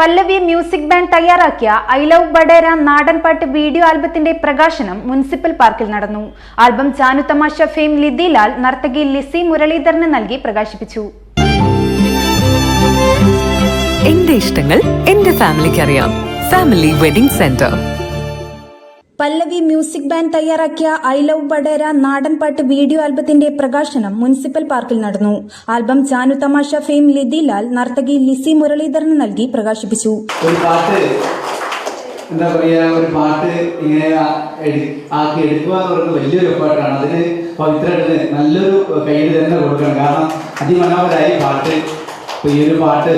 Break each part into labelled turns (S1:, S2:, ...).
S1: പല്ലവി music band തയ്യാറാക്കിയ I love ബഡേര നാടൻപാട്ട് വീഡിയോ ആൽബത്തിന്റെ പ്രകാശനം മുനിസിപ്പൽ പാർക്കിൽ നടന്നു. ആൽബം ചാനു തമാശ ഫെയിം ലിദിലാൽ നർത്തകി ലിസി മുരളീധരന് നൽകി പ്രകാശിപ്പിച്ചു.
S2: എന്റെ ഇഷ്ടങ്ങൾ എന്റെ ഫാമിലിക്ക് അറിയാം. Family wedding centre.
S1: Pallavi music band തയ്യാറാക്കിയ ഐ ലവ് ബഡേര നാടൻ പാട്ട് വീഡിയോ ആൽബത്തിന്റെ പ്രകാശനം മുനിസിപ്പൽ പാർക്കിൽ നടന്നു. ആൽബം ചാനു തമാശ ഫെയിം ലിതിലാൽ നർത്തകി ലിസി മുരളീധരന് നൽകി പ്രകാശിപ്പിച്ചു.
S3: ഒരു പാട്ട് എന്താ പറയാ ഒരു പാട്ട് ഇങ്ങനെ ആക്കി എടുക്കുക എന്ന് പറയുന്നത് വലിയൊരു പാട്ടാണ് അതിന് പവിത്രത്തിന് നല്ലൊരു കയ്യിൽ തന്നെ കൊടുക്കണം. കാരണം അതിമനോഹരമായി പാട്ട്. ഈ ഒരു പാട്ട്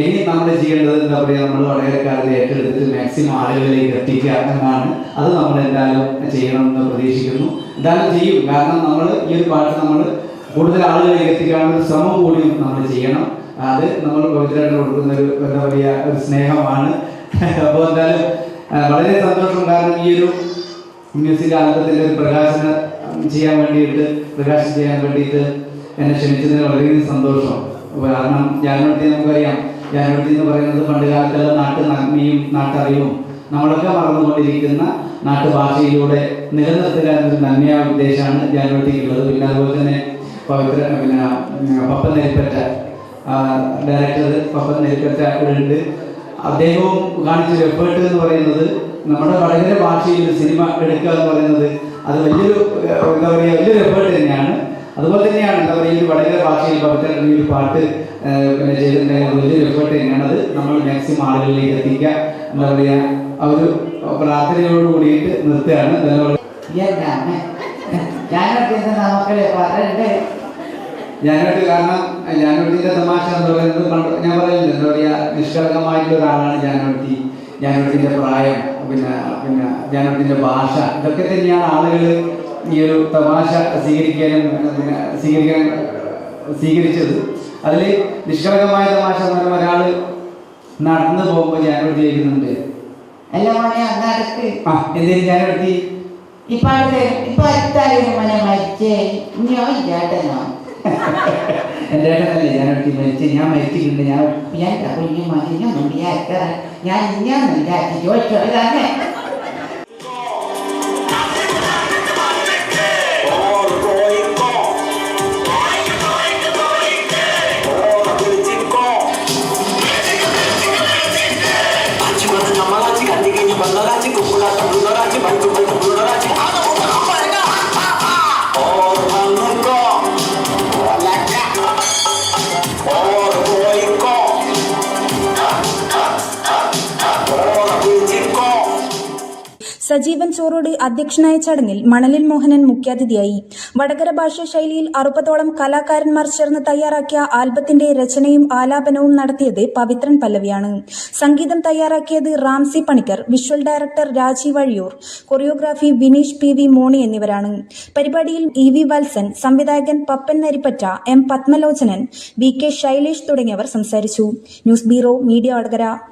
S3: ഇനി നമ്മൾ ചെയ്യേണ്ടത്? എന്താ പറയുക നമ്മൾ വളരെ കാലത്ത് ഏറ്റെടുത്തിട്ട് മാക്സിമം ആളുകളിലേക്ക് എത്തിക്കുക എന്നാണ്. അത് നമ്മൾ എന്തായാലും ചെയ്യണമെന്ന് പ്രതീക്ഷിക്കുന്നു. എന്തായാലും ചെയ്യും. കാരണം നമ്മൾ ഈ ഒരു പാട്ട് നമ്മൾ കൂടുതൽ ആളുകളിലേക്ക് എത്തിക്കാനുള്ള ശ്രമം കൂടിയും നമ്മൾ ചെയ്യണം. അത് നമ്മൾ പവിത്രമായിട്ട് കൊടുക്കുന്ന ഒരു എന്താ പറയുക ഒരു സ്നേഹമാണ്. അപ്പോൾ എന്തായാലും വളരെ സന്തോഷം. കാരണം ഈ ഒരു മ്യൂസിക് ആൽബത്തിന്റെ ഒരു പ്രകാശനം ചെയ്യാൻ വേണ്ടിയിട്ട് പ്രകാശനം ചെയ്യാൻ വേണ്ടിയിട്ട് എന്നെ ക്ഷണിച്ചതിന് വളരെയധികം സന്തോഷം. കാരണം ഞാൻ നമുക്കറിയാം ജാനുവട്ടി എന്ന് പറയുന്നത് പണ്ട് കാലത്തുള്ള നാട്ടു നന്മയും നാട്ടറിവും നമ്മളൊക്കെ മറന്നുകൊണ്ടിരിക്കുന്ന നാട്ടുഭാഷയിലൂടെ നിലനിർത്തുക എന്നൊരു നന്മയായ ഉദ്ദേശമാണ് ജാനുവട്ടിക്കുള്ളത് പിന്നെ അതുപോലെ തന്നെ പവിത്ര പിന്നെ പപ്പൻ നെൽപ്പറ്റ ഡയറക്ടർ പപ്പൻ നെൽപ്പറ്റ ഉണ്ട്. അദ്ദേഹവും കാണിച്ചൊരു എഫേർട്ട് എന്ന് പറയുന്നത് നമ്മുടെ വടകര ഭാഷയിൽ സിനിമ എടുക്കുക എന്ന് പറയുന്നത് അത് വലിയൊരു എന്താ പറയുക വലിയൊരു എഫേർട്ട് തന്നെയാണ്. അതുപോലെ തന്നെയാണ് എന്താ പറയുക ഈ വടകര ഭാഷയിൽ പവിത്ര ഈ ഒരു പാട്ട് പിന്നെ ചെയ്തിട്ടുണ്ടെങ്കിൽ വലിയൊരു എഫേർട്ട് തന്നെയാണ് അത് നമ്മൾ മാക്സിമം ആളുകളിലേക്ക് എത്തിക്കുക. എന്താ പറയുക ആ ഒരു പ്രാർത്ഥനയോട് കൂടിയിട്ട് നിർത്തുകയാണ്. ഞാനോട്ട് കാരണം ഞാനോട്ടിന്റെ തമാശ എന്ന് പറയുന്നത് പണ്ട് ഞാൻ പറയുന്നില്ല എന്താ പറയുക നിഷ്കളങ്കമായിട്ടുള്ള ഒരാളാണ് ഞാനോട്ടി ഞാനോട്ടിന്റെ പ്രായം പിന്നെ പിന്നെ ഞാനോട്ടിന്റെ ഭാഷ. ഇതൊക്കെ തന്നെയാണ് ആളുകൾ ഈ ഒരു തമാശ സ്വീകരിക്കാനും സ്വീകരിക്കാൻ സ്വീകരിച്ചത്. അതിൽ നിഷ്കളങ്കമായ തമാശ എന്ന് പറയുമ്പോൾ ഒരാൾ നടന്നു പോകുമ്പോൾ ഞാനോട്ടി ചോദിക്കുന്നുണ്ട്
S4: അല്ല മോനെ നടക്ക്
S3: ആ എന്തേലും ഞാനോട്ടി
S4: ഇപ്പൊ അടുത്ത് ഇപ്പൊ അടുത്തായിരുന്നു മോനെ മരിച്ചേ ഇനിയോ ചേട്ടനോ
S3: എന്റെ ഏട്ടനല്ലേ ഞാനോട്ടി മരിച്ച്? ഞാൻ മരിച്ചിട്ടുണ്ട്. ഞാൻ
S4: ഞാൻ കുഞ്ഞു ഞാൻ ചോദിച്ചോ ഇതാണ്
S1: സജീവൻ ചോറോട് അധ്യക്ഷനായ ചടങ്ങിൽ മണലിൽ മോഹനൻ മുഖ്യാതിഥിയായി. വടകര ഭാഷാ ശൈലിയിൽ അറുപതോളം കലാകാരന്മാർ ചേർന്ന് തയ്യാറാക്കിയ ആൽബത്തിന്റെ രചനയും ആലാപനവും നടത്തിയത് പവിത്രൻ പല്ലവിയാണ്. സംഗീതം തയ്യാറാക്കിയത് Ramsi Panicker visual director Rajeev Vazhiyoor choreography Vineesh P V Moni എന്നിവരാണ്. പരിപാടിയിൽ ഇ വി വത്സൻ സംവിധായകൻ Pappan Narippatta M Padmalochanan V K Shailesh തുടങ്ങിയവർ സംസാരിച്ചു. News bureau media Vadakara.